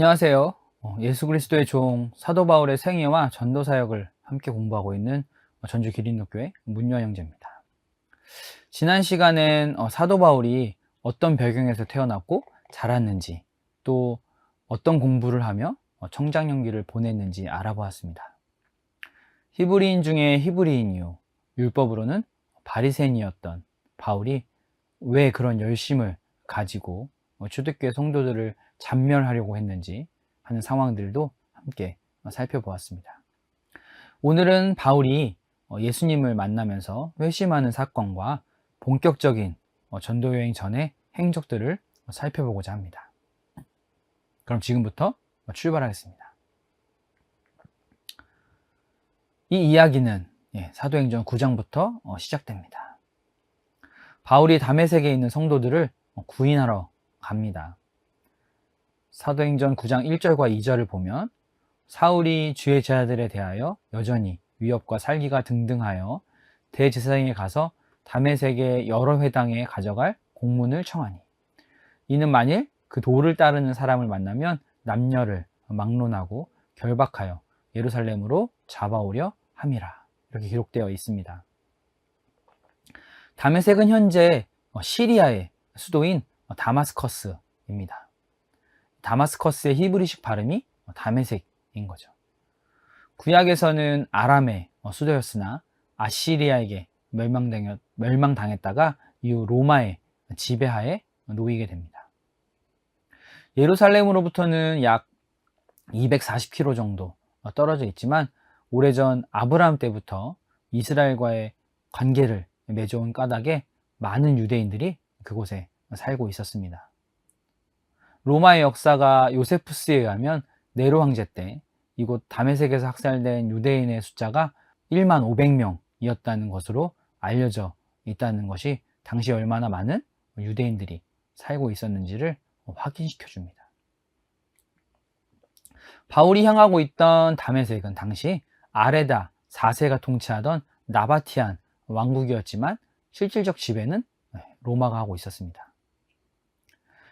안녕하세요. 어, 예수 그리스도의 종 사도 바울의 생애와 전도 사역을 함께 공부하고 있는 어, 전주 기린노교회 문유아 형제입니다. 지난 시간엔 어, 사도 바울이 어떤 배경에서 태어났고 자랐는지 또 어떤 공부를 하며 청장 연기를 보냈는지 알아보았습니다. 히브리인 중에 히브리인이요 율법으로는 바리새인이었던 바울이 왜 그런 열심을 가지고 초대교회 성도들을 잔멸하려고 했는지 하는 상황들도 함께 살펴보았습니다. 오늘은 바울이 예수님을 만나면서 회심하는 사건과 본격적인 전도 여행 전의 행적들을 살펴보고자 합니다. 그럼 지금부터 출발하겠습니다. 이 이야기는 예, 사도행전 9장부터 시작됩니다. 바울이 담에색에 있는 성도들을 구인하러 갑니다. 사도행전 9장 1절과 2절을 보면 사울이 주의 제자들에 대하여 여전히 위협과 살기가 등등하여 대제사장에 가서 담에색의 여러 회당에 가져갈 공문을 청하니 이는 만일 그 도를 따르는 사람을 만나면 남녀를 막론하고 결박하여 예루살렘으로 잡아오려 함이라 이렇게 기록되어 있습니다. 담에색은 현재 시리아의 수도인 다마스커스입니다. 다마스커스의 히브리식 발음이 다메색인 거죠. 구약에서는 아람의 수도였으나 아시리아에게 멸망당했다가 이후 로마의 지배하에 놓이게 됩니다. 예루살렘으로부터는 약 240km 정도 떨어져 있지만 오래전 아브라함 때부터 이스라엘과의 관계를 맺어온 까닭에 많은 유대인들이 그곳에 살고 있었습니다. 로마의 역사가 요세푸스에 의하면 네로 황제 때 이곳 다메섹에서 학살된 유대인의 숫자가 1만 500명이었다는 것으로 알려져 있다는 것이 당시 얼마나 많은 유대인들이 살고 있었는지를 확인시켜 줍니다. 바울이 향하고 있던 다메섹은 당시 아레다 4세가 통치하던 나바티안 왕국이었지만 실질적 지배는 로마가 하고 있었습니다.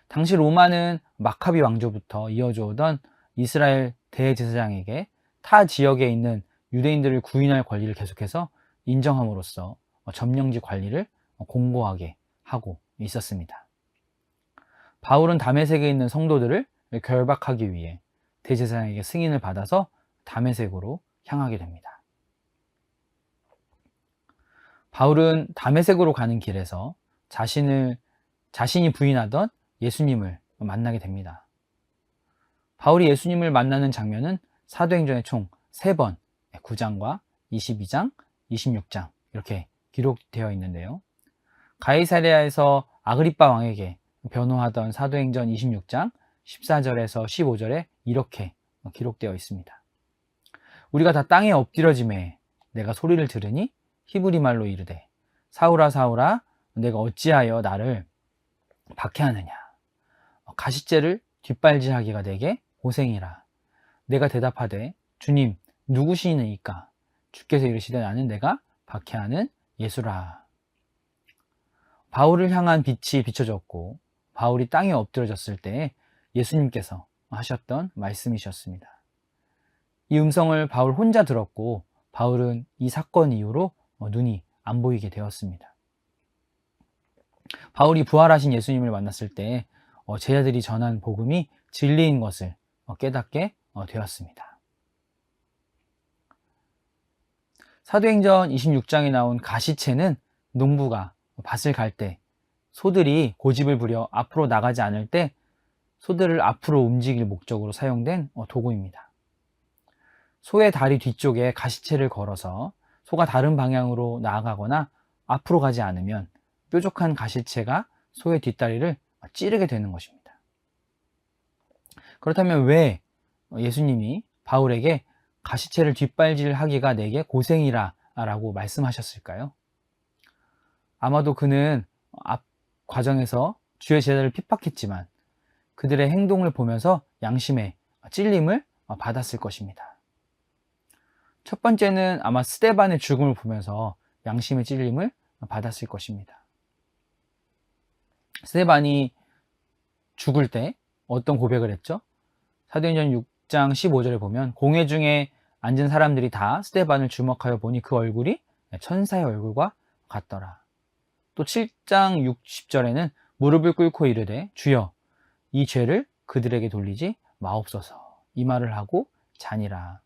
당시 로마는 마카비 왕조부터 이어져 오던 이스라엘 대제사장에게 타 지역에 있는 유대인들을 구인할 권리를 계속해서 인정함으로써 점령지 관리를 공고하게 하고 있었습니다. 바울은 담에색에 있는 성도들을 결박하기 위해 대제사장에게 승인을 받아서 담에색으로 향하게 됩니다. 바울은 담에색으로 가는 길에서 자신을 자신이 부인하던 예수님을 만나게 됩니다. 바울이 예수님을 만나는 장면은 사도행전의 총 3번, 9장과 22장, 26장 이렇게 기록되어 있는데요. 가이사리아에서 아그리빠 왕에게 변호하던 사도행전 26장 14절에서 15절에 이렇게 기록되어 있습니다. 우리가 다 땅에 엎드려짐에 내가 소리를 들으니 히브리 말로 이르되 사울아 사울아 내가 어찌하여 나를 박해하느냐 가시죄를 뒷발질하기가 되게 고생이라. 내가 대답하되 주님 누구시니까 주께서 이르시되 나는 내가 박해하는 예수라. 바울을 향한 빛이 비춰졌고 바울이 땅에 엎드려졌을 때 예수님께서 하셨던 말씀이셨습니다. 이 음성을 바울 혼자 들었고 바울은 이 사건 이후로 눈이 안 보이게 되었습니다. 바울이 부활하신 예수님을 만났을 때 어, 제자들이 전한 복음이 진리인 것을 어, 깨닫게 어, 되었습니다. 사도행전 26장에 나온 가시채는 농부가 밭을 갈 때 소들이 고집을 부려 앞으로 나가지 않을 때 소들을 앞으로 움직일 목적으로 사용된 도구입니다. 소의 다리 뒤쪽에 가시채를 걸어서 소가 다른 방향으로 나아가거나 앞으로 가지 않으면 뾰족한 가시채가 소의 뒷다리를 찌르게 되는 것입니다. 그렇다면 왜 예수님이 바울에게 가시채를 뒷발질 하기가 내게 고생이라 라고 말씀하셨을까요? 아마도 그는 앞 과정에서 주의 제자를 핍박했지만 그들의 행동을 보면서 양심의 찔림을 받았을 것입니다. 첫 번째는 아마 스테반의 죽음을 보면서 양심의 찔림을 받았을 것입니다. 스테반이 죽을 때 어떤 고백을 했죠? 사도행전 6장 15절에 보면 공회 중에 앉은 사람들이 다 스테반을 주목하여 보니 그 얼굴이 천사의 얼굴과 같더라. 또 7장 60절에는 무릎을 꿇고 이르되 주여 이 죄를 그들에게 돌리지 마옵소서 이 말을 하고 자니라.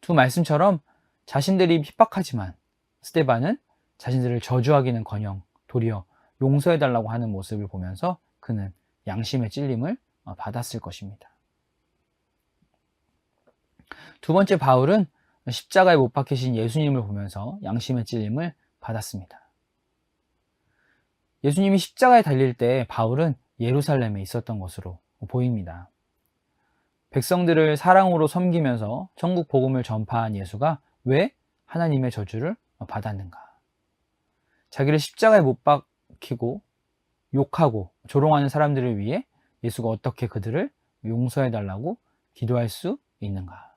두 말씀처럼 자신들이 핍박하지만 스테반은 자신들을 저주하기는 커녕 도리어 용서해달라고 하는 모습을 보면서 그는 양심의 찔림을 어, 받았을 것입니다. 두 번째 바울은 십자가에 못 박히신 예수님을 보면서 양심의 찔림을 받았습니다. 예수님이 십자가에 달릴 때 바울은 예루살렘에 있었던 것으로 보입니다. 백성들을 사랑으로 섬기면서 천국 복음을 전파한 예수가 왜 하나님의 저주를 받았는가? 자기를 십자가에 못 박 히고 욕하고 조롱하는 사람들을 위해 예수가 어떻게 그들을 용서해 달라고 기도할 수 있는가?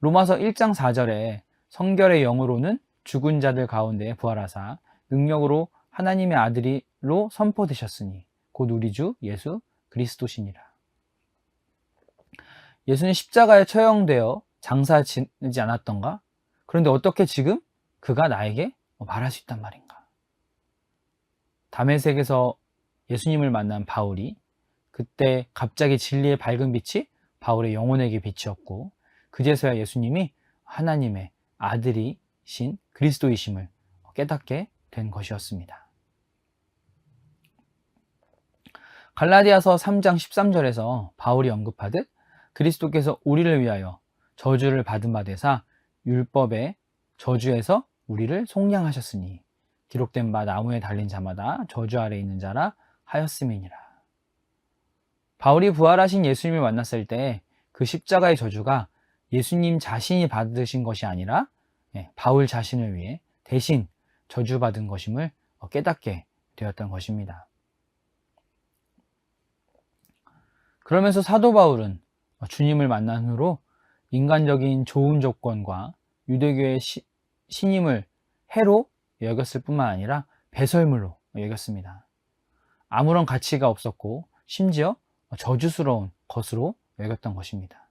로마서 1장 4절에 성결의 영으로는 죽은 자들 가운데 부활하사 능력으로 하나님의 아들이로 선포되셨으니 곧 우리 주 예수 그리스도시니라. 예수는 십자가에 처형되어 장사지지 않았던가? 그런데 어떻게 지금 그가 나에게 말할 수 있단 말인가? 담에색에서 예수님을 만난 바울이 그때 갑자기 진리의 밝은 빛이 바울의 영혼에게 비치었고 그제서야 예수님이 하나님의 아들이신 그리스도이심을 깨닫게 된 것이었습니다. 갈라디아서 3장 13절에서 바울이 언급하듯 그리스도께서 우리를 위하여 저주를 받은 바 되사 율법의 저주에서 우리를 속량하셨으니 기록된 바 나무에 달린 자마다 저주 아래 있는 자라 하였음이니라. 바울이 부활하신 예수님을 만났을 때 그 십자가의 저주가 예수님 자신이 받으신 것이 아니라 예, 바울 자신을 위해 대신 저주받은 것임을 깨닫게 되었던 것입니다. 그러면서 사도 바울은 주님을 만난 후로 인간적인 좋은 조건과 유대교의 시, 신임을 해로 여겼을 뿐만 아니라 배설물로 여겼습니다. 아무런 가치가 없었고 심지어 저주스러운 것으로 여겼던 것입니다.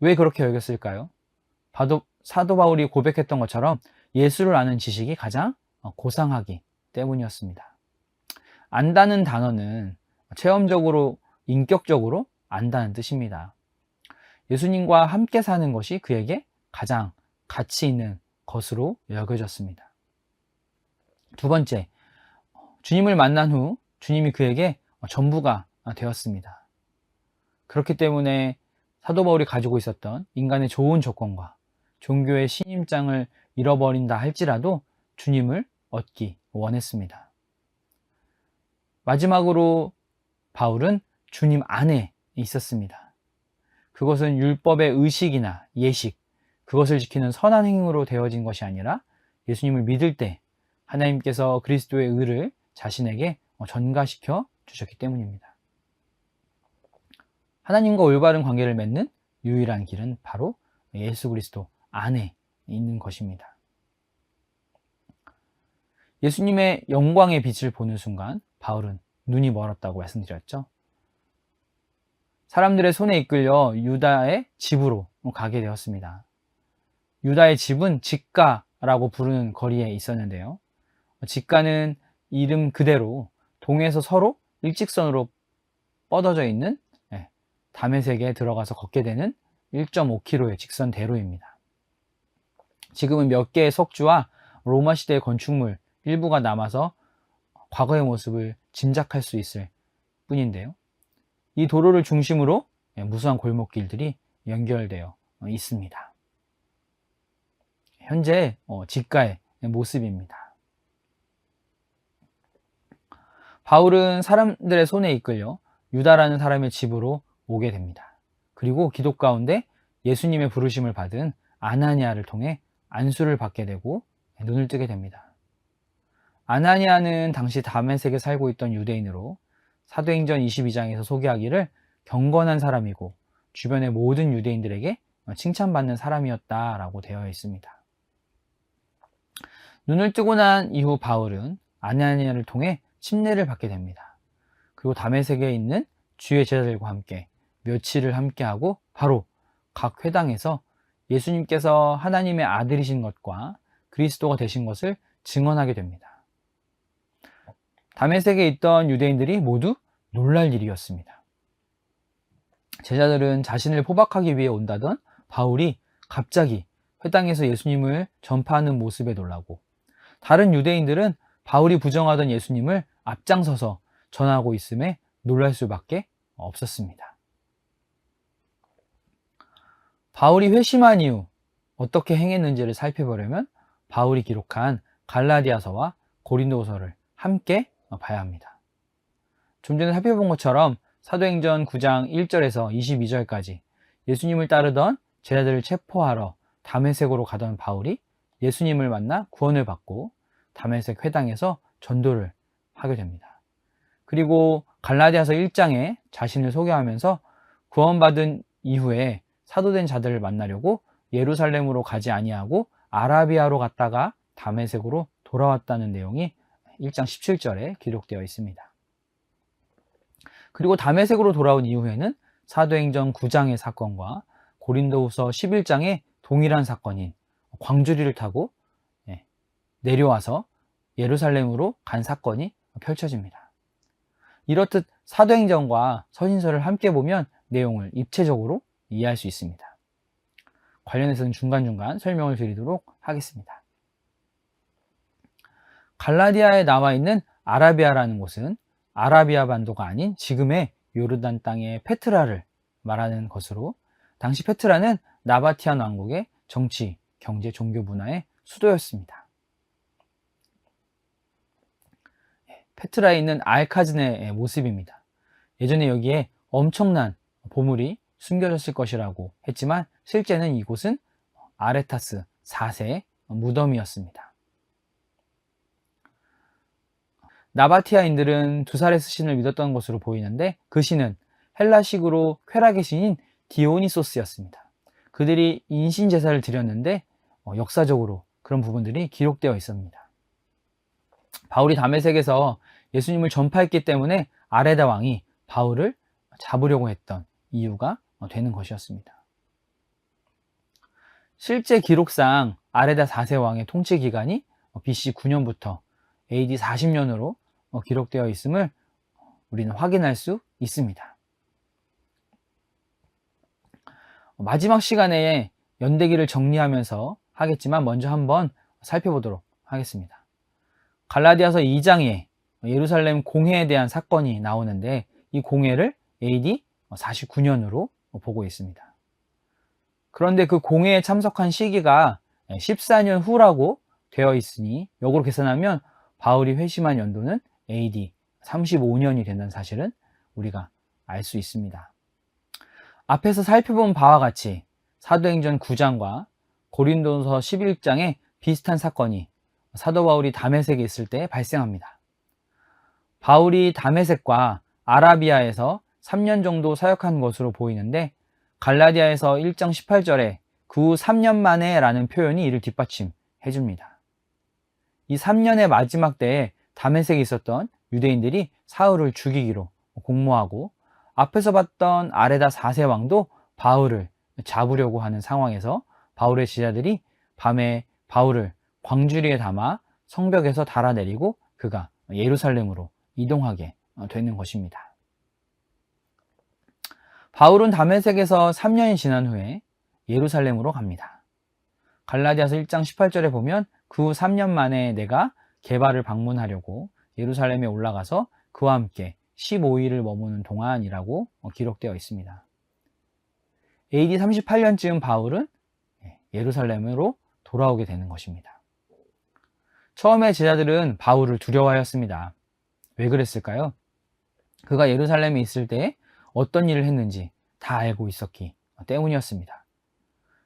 왜 그렇게 여겼을까요? 사도 바울이 고백했던 것처럼 예수를 아는 지식이 가장 고상하기 때문이었습니다. 안다는 단어는 체험적으로, 인격적으로 안다는 뜻입니다. 예수님과 함께 사는 것이 그에게 가장 가치 있는 것으로 여겨졌습니다. 두 번째, 주님을 만난 후 주님이 그에게 전부가 되었습니다. 그렇기 때문에 사도 바울이 가지고 있었던 인간의 좋은 조건과 종교의 신임장을 잃어버린다 할지라도 주님을 얻기 원했습니다. 마지막으로 바울은 주님 안에 있었습니다. 그것은 율법의 의식이나 예식, 그것을 지키는 선한 행위로 되어진 것이 아니라 예수님을 믿을 때 하나님께서 그리스도의 의를 자신에게 전가시켜 주셨기 때문입니다. 하나님과 올바른 관계를 맺는 유일한 길은 바로 예수 그리스도 안에 있는 것입니다. 예수님의 영광의 빛을 보는 순간 바울은 눈이 멀었다고 말씀드렸죠. 사람들의 손에 이끌려 유다의 집으로 가게 되었습니다. 유다의 집은 직가라고 부르는 거리에 있었는데요. 직가는 이름 그대로 동에서 서로 일직선으로 뻗어져 있는 예, 담에색에 들어가서 걷게 되는 1.5km의 직선 대로입니다. 지금은 몇 개의 석주와 로마 시대의 건축물 일부가 남아서 과거의 모습을 짐작할 수 있을 뿐인데요. 이 도로를 중심으로 예, 무수한 골목길들이 연결되어 있습니다. 현재 어, 직가의 모습입니다. 바울은 사람들의 손에 이끌려 유다라는 사람의 집으로 오게 됩니다. 그리고 기독 가운데 예수님의 부르심을 받은 아나니아를 통해 안수를 받게 되고 눈을 뜨게 됩니다. 아나니아는 당시 다메섹에 살고 있던 유대인으로 사도행전 22장에서 소개하기를 경건한 사람이고 주변의 모든 유대인들에게 칭찬받는 사람이었다라고 되어 있습니다. 눈을 뜨고 난 이후 바울은 아나니아를 통해 침례를 받게 됩니다. 그리고 다메섹에 있는 주의 제자들과 함께 며칠을 함께하고 바로 각 회당에서 예수님께서 하나님의 아들이신 것과 그리스도가 되신 것을 증언하게 됩니다. 다메섹에 있던 유대인들이 모두 놀랄 일이었습니다. 제자들은 자신을 포박하기 위해 온다던 바울이 갑자기 회당에서 예수님을 전파하는 모습에 놀라고 다른 유대인들은 바울이 부정하던 예수님을 앞장서서 전하고 있음에 놀랄 수밖에 없었습니다. 바울이 회심한 이후 어떻게 행했는지를 살펴보려면 바울이 기록한 갈라디아서와 고린도서를 함께 봐야 합니다. 좀 전에 살펴본 것처럼 사도행전 9장 1절에서 22절까지 예수님을 따르던 제자들을 체포하러 담에색으로 가던 바울이 예수님을 만나 구원을 받고 담에색 회당에서 전도를 하게 됩니다. 그리고 갈라디아서 1장에 자신을 소개하면서 구원받은 이후에 사도된 자들을 만나려고 예루살렘으로 가지 아니하고 아라비아로 갔다가 담에색으로 돌아왔다는 내용이 1장 17절에 기록되어 있습니다. 그리고 담에색으로 돌아온 이후에는 사도행전 9장의 사건과 고린도후서 11장의 동일한 사건인 광주리를 타고 예, 내려와서 예루살렘으로 간 사건이 펼쳐집니다. 이렇듯 사도행전과 서신서를 함께 보면 내용을 입체적으로 이해할 수 있습니다. 관련해서는 중간중간 설명을 드리도록 하겠습니다. 갈라디아에 나와 있는 아라비아라는 곳은 아라비아 반도가 아닌 지금의 요르단 땅의 페트라를 말하는 것으로 당시 페트라는 나바티안 왕국의 정치, 경제, 종교 문화의 수도였습니다. 페트라에 있는 알카즈네의 모습입니다. 예전에 여기에 엄청난 보물이 숨겨졌을 것이라고 했지만 실제는 이곳은 아레타스 4세의 무덤이었습니다. 나바티아인들은 두 살의 스신을 믿었던 것으로 보이는데 그 신은 헬라식으로 쾌락의 신인 디오니소스였습니다. 그들이 인신 제사를 드렸는데 어, 역사적으로 그런 부분들이 기록되어 있습니다. 바울이 담에색에서 예수님을 전파했기 때문에 아레다 왕이 바울을 잡으려고 했던 이유가 되는 것이었습니다. 실제 기록상 아레다 4세 왕의 통치 기간이 BC 9년부터 AD 40년으로 기록되어 있음을 우리는 확인할 수 있습니다. 마지막 시간에 연대기를 정리하면서 하겠지만 먼저 한번 살펴보도록 하겠습니다. 갈라디아서 2장에 예루살렘 공회에 대한 사건이 나오는데 이 공회를 AD 49년으로 보고 있습니다. 그런데 그 공회에 참석한 시기가 14년 후라고 되어 있으니 역으로 계산하면 바울이 회심한 연도는 AD 35년이 된다는 사실은 우리가 알 수 있습니다. 앞에서 살펴본 바와 같이 사도행전 9장과 고린도서 11장에 비슷한 사건이 사도 바울이 다메섹에 있을 때 발생합니다. 바울이 다메섹과 아라비아에서 3년 정도 사역한 것으로 보이는데 갈라디아에서 1장 18절에 그 후 3년 만에 라는 표현이 이를 뒷받침해 줍니다. 이 3년의 마지막 때에 다메섹에 있었던 유대인들이 사울을 죽이기로 공모하고 앞에서 봤던 아레다 4세 왕도 바울을 잡으려고 하는 상황에서 바울의 지자들이 밤에 바울을 광주리에 담아 성벽에서 달아내리고 그가 예루살렘으로 이동하게 되는 것입니다. 바울은 다메섹에서 3년이 지난 후에 예루살렘으로 갑니다. 갈라디아서 1장 18절에 보면 그 후 3년 만에 내가 개발을 방문하려고 예루살렘에 올라가서 그와 함께 15일을 머무는 동안이라고 기록되어 있습니다. AD 38년쯤 바울은 예루살렘으로 돌아오게 되는 것입니다. 처음에 제자들은 바울을 두려워하였습니다. 왜 그랬을까요? 그가 예루살렘에 있을 때 어떤 일을 했는지 다 알고 있었기 때문이었습니다.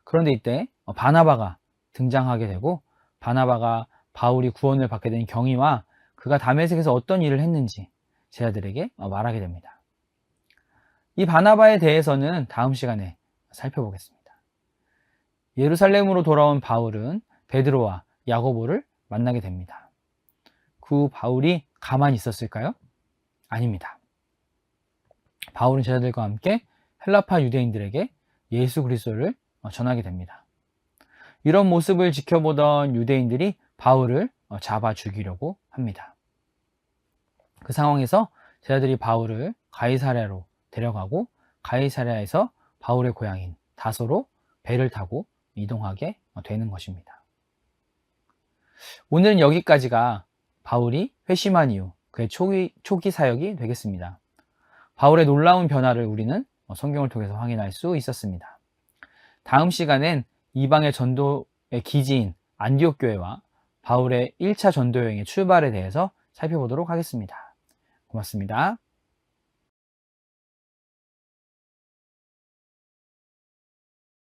그런데 이때 바나바가 등장하게 되고 바나바가 바울이 구원을 받게 된 경위와 그가 다메섹에서 어떤 일을 했는지 제자들에게 말하게 됩니다. 이 바나바에 대해서는 다음 시간에 살펴보겠습니다. 예루살렘으로 돌아온 바울은 베드로와 야고보를 만나게 됩니다. 그 바울이 가만히 있었을까요? 아닙니다. 바울은 제자들과 함께 헬라파 유대인들에게 예수 그리스도를 어, 전하게 됩니다. 이런 모습을 지켜보던 유대인들이 바울을 어, 잡아 죽이려고 합니다. 그 상황에서 제자들이 바울을 가이사랴로 데려가고 가이사랴에서 바울의 고향인 다소로 배를 타고 이동하게 되는 것입니다. 오늘은 여기까지가 바울이 회심한 이후 그의 초기, 초기 사역이 되겠습니다. 바울의 놀라운 변화를 우리는 성경을 통해서 확인할 수 있었습니다. 다음 시간엔 이방의 전도의 기지인 안디옥 교회와 바울의 1차 전도 여행의 출발에 대해서 살펴보도록 하겠습니다. 고맙습니다.